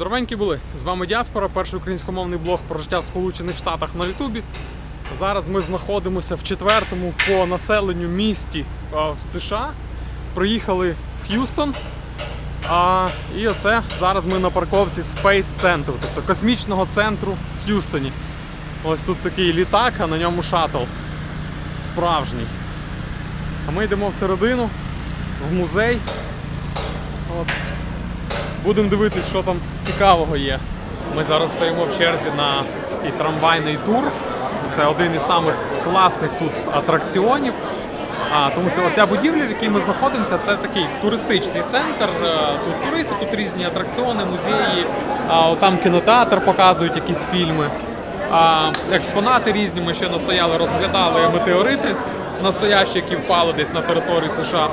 Здоровенькі були! З вами Діаспора, перший українськомовний блог про життя в Сполучених Штатах на Ютубі. Зараз ми знаходимося в четвертому по населенню місті в США. Приїхали в Х'юстон. А, і оце зараз ми на парковці Space Center, тобто космічного центру в Х'юстоні. Ось тут такий літак, а на ньому шаттл. Справжній. А ми йдемо всередину, в музей. От. Будемо дивитись, що там цікавого є. Ми зараз стоїмо в черзі на і трамвайний тур. Це один із самих класних тут атракціонів. А, тому що оця будівля, в якій ми знаходимося, це такий туристичний центр. Е, Тут туристи, тут різні атракціони, музеї, а, там кінотеатр показують якісь фільми. А, експонати різні. Ми ще настояли, розглядали метеорити настоящі, які впали десь на територію США.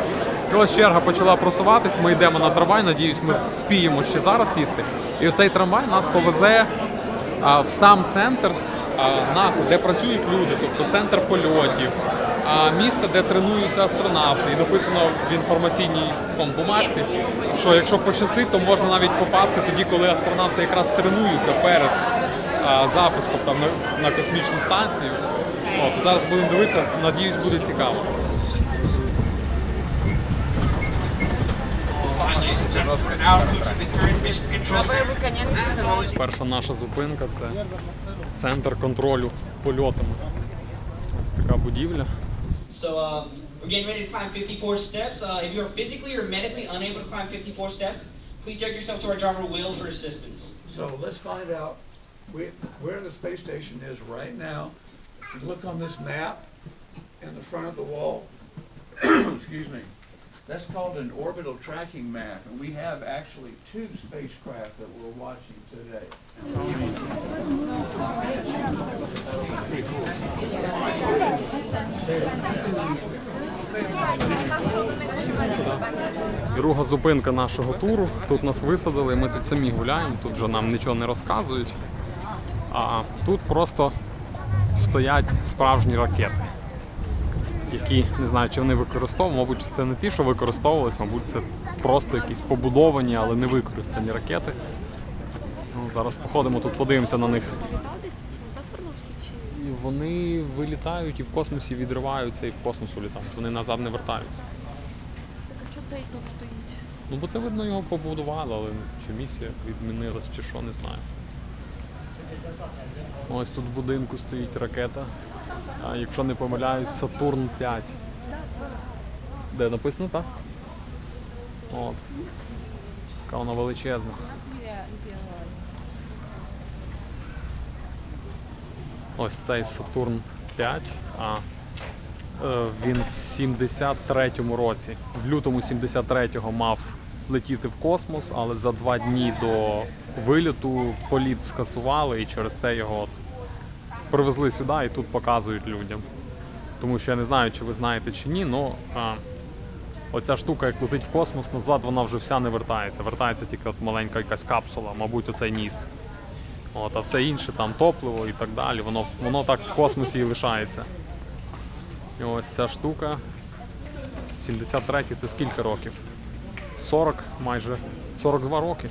І ось черга почала просуватись. Ми йдемо на трамвай. Надіюсь, ми вспіємо ще зараз сісти. І оцей трамвай нас повезе а, в сам центр а, НАСА, де працюють люди, тобто центр польотів, а, місце, де тренуються астронавти. І написано в інформаційній такому бумажці, що якщо пощастить, то можна навіть попасти тоді, коли астронавти якраз тренуються перед а, запуском там, на, на космічну станцію. От, зараз будемо дивитися, надіюсь, буде цікаво. Перша наша зупинка це центр контролю польотами. Ось така будівля. So uh, we're getting ready to climb 54 steps. Uh, if you're physically or medically unable to climb 54 steps, please direct yourself to our driver Will for assistance. So let's find out we- where the space station is right now. If you look on this map in the front of the wall, excuse me, That's called an orbital tracking map, and we have actually two spacecraft that we're watching today. Друга зупинка нашого туру. Тут нас висадили, ми тут самі гуляємо, тут вже нам нічого не розказують. А тут просто стоять справжні ракети, які не знаю, чи вони використовують. Мабуть, це не ті, що використовувались, мабуть, це просто якісь побудовані, але не використані ракети. Ну, зараз походимо тут, подивимося на них. І вони вилітають і в космосі відриваються, і в космос улітають. Вони назад не вертаються. так а що цей тут стоїть? Ну, бо це видно його побудували, але чи місія відмінилась, чи що, не знаю. Ось тут в будинку стоїть ракета. А якщо не помиляюсь, Сатурн 5. Де написано так? От. Така вона величезна. Ось цей Сатурн 5. А Е, Він в 73-му році, в лютому 73-го мав летіти в космос, але за два дні до виліту політ скасували і через те його от привезли сюди і тут показують людям. Тому що я не знаю, чи ви знаєте чи ні, але оця штука, як летить в космос, назад вона вже вся не вертається. Вертається тільки от маленька якась капсула, мабуть, оцей ніс. От, а все інше, там топливо і так далі, воно, воно так в космосі і лишається. І ось ця штука. 73 це скільки років? 40, майже 42 роки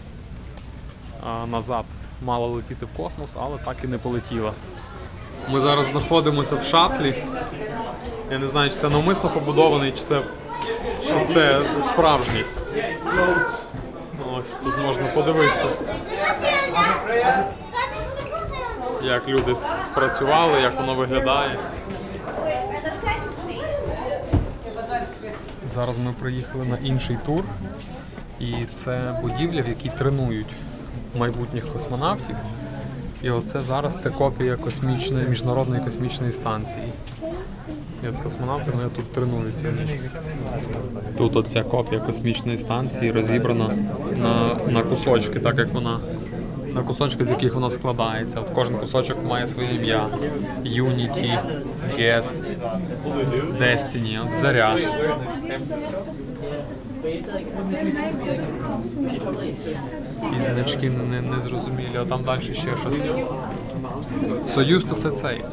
назад мала летіти в космос, але так і не полетіла. Ми зараз знаходимося в шатлі. Я не знаю, чи це навмисно побудований, чи це, чи це справжній. Ось тут можна подивитися, як люди працювали, як воно виглядає. Зараз ми приїхали на інший тур, і це будівля, в якій тренують майбутніх космонавтів. І оце зараз це копія космічної міжнародної космічної станції. І от космонавти вони тут тренуються. Тут оця копія космічної станції розібрана на, на кусочки, так як вона. На кусочки, з яких вона складається. От кожен кусочок має своє ім'я. Unity, Guest, Destiny, от заря. І значки не, не зрозумілі, а там далі ще щось. Союз то це цей.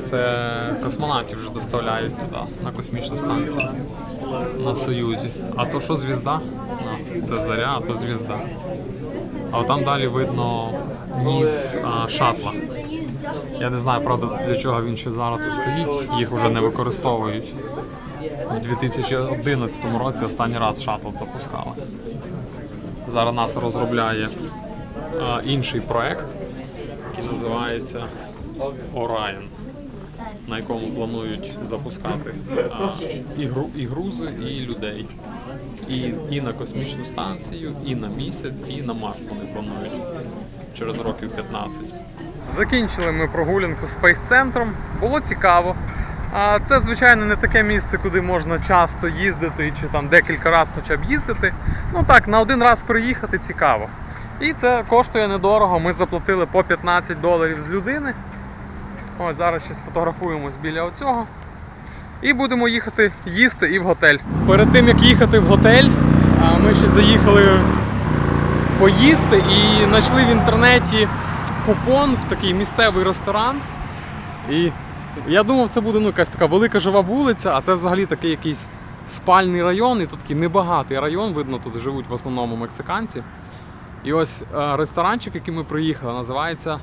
Це космонавтів вже доставляють туди, на космічну станцію. На Союзі. А то що звізда? Це заря, а то звізда. А там далі видно ніс а, шатла. Я не знаю, правда, для чого він ще зараз тут стоїть. Їх вже не використовують. У 2011 році останній раз шаттл запускали. Зараз НАСА розробляє а, інший проект, який називається Orion, на якому планують запускати а, і, гру, і грузи, і людей. І, і на космічну станцію, і на місяць, і на Марс вони планують через років 15. Закінчили ми прогулянку спейс-центром. Було цікаво. А це, звичайно, не таке місце, куди можна часто їздити чи там декілька разів хоча б їздити. Ну так, на один раз приїхати цікаво. І це коштує недорого. Ми заплатили по 15 доларів з людини. Ось зараз ще сфотографуємось біля оцього. І будемо їхати їсти і в готель. Перед тим як їхати в готель, ми ще заїхали поїсти і знайшли в інтернеті купон в такий місцевий ресторан. І я думав, це буде ну, якась така велика жива вулиця, а це взагалі такий якийсь спальний район, і тут такий небагатий район, видно, тут живуть в основному мексиканці. І ось е, ресторанчик, який ми приїхали, називається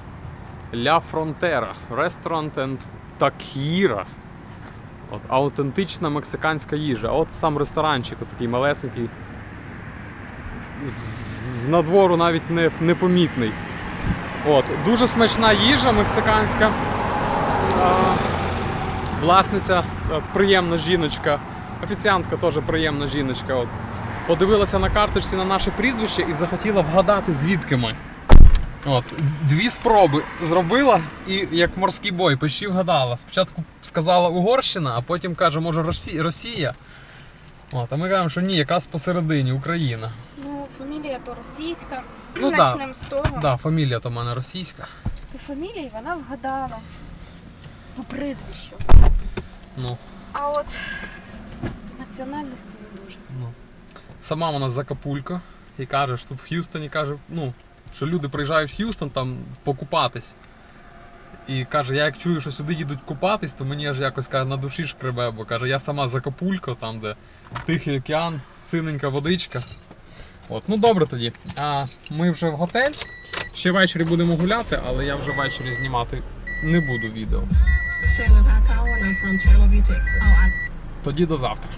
Ля Фронтера. And Taquira. От, аутентична мексиканська їжа. От сам ресторанчик, от такий малесенький. З, надвору навіть не, непомітний. От, дуже смачна їжа мексиканська. Власниця е, приємна жіночка. Офіціантка теж приємна жіночка. От. Подивилася на карточці на наше прізвище і захотіла вгадати, звідки ми. От, дві спроби зробила і як морський бой, почти вгадала. Спочатку сказала Угорщина, а потім каже, може Росі- Росія. От, а ми кажемо, що ні, якраз посередині Україна. Ну, фамілія то російська. Ну, да. Начнемо з того. Так, да, фамілія то в мене російська. По фамілії вона вгадала. По прізвищу. Ну, А от по національності не дуже. ну. Сама вона з Закапулько і каже, що тут в Х'юстоні каже, ну, що люди приїжджають в Х'юстон там покупатись. І каже, я як чую, що сюди їдуть купатись, то мені аж якось каже, на душі шкребе, бо каже, я сама з Закапулько, там, де Тихий океан, синенька водичка. От, ну добре тоді. А ми вже в готель. Ще ввечері будемо гуляти, але я вже ввечері знімати не буду відео. Oh, Тоді до завтра.